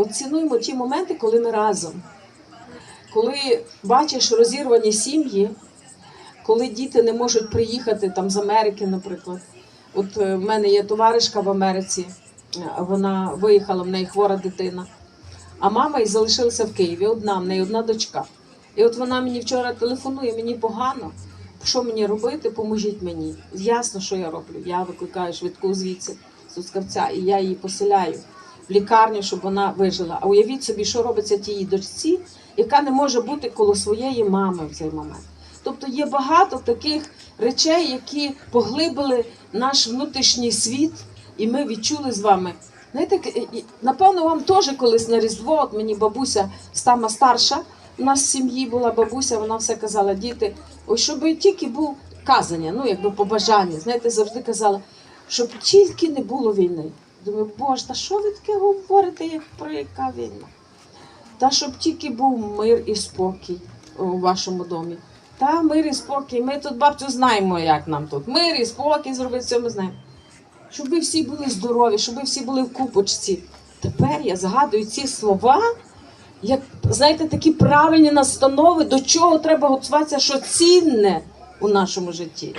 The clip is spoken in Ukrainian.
От цінуємо ті моменти, коли ми разом. Коли бачиш розірвані сім'ї, коли діти не можуть приїхати там з Америки, наприклад. От е, в мене є товаришка в Америці, е, вона виїхала, в неї хвора дитина. А мама і залишилася в Києві одна, в неї одна дочка. І от вона мені вчора телефонує, мені погано. Що мені робити? Поможіть мені. Ясно, що я роблю. Я викликаю швидку звідси з Ускавця, і я її поселяю в лікарню, щоб вона вижила. А уявіть собі, що робиться тій дочці, яка не може бути коло своєї мами в цей момент. Тобто є багато таких речей, які поглибили наш внутрішній світ, і ми відчули з вами. Знаєте, напевно, вам теж колись на Різдво, от мені бабуся стама старша, у нас в сім'ї була бабуся, вона все казала, діти, ось щоб тільки був казання, ну якби побажання. Знаєте, завжди казала, щоб тільки не було війни. Думаю, боже, та що ви таке говорите, як про яка війна? Та щоб тільки був мир і спокій у вашому домі. Та мир і спокій. Ми тут бабцю знаємо, як нам тут. Мир і спокій зробити, все ми знаємо. Щоб ви всі були здорові, щоб ви всі були в купочці. Тепер я згадую ці слова, як знаєте, такі правильні настанови, до чого треба готуватися, що цінне у нашому житті.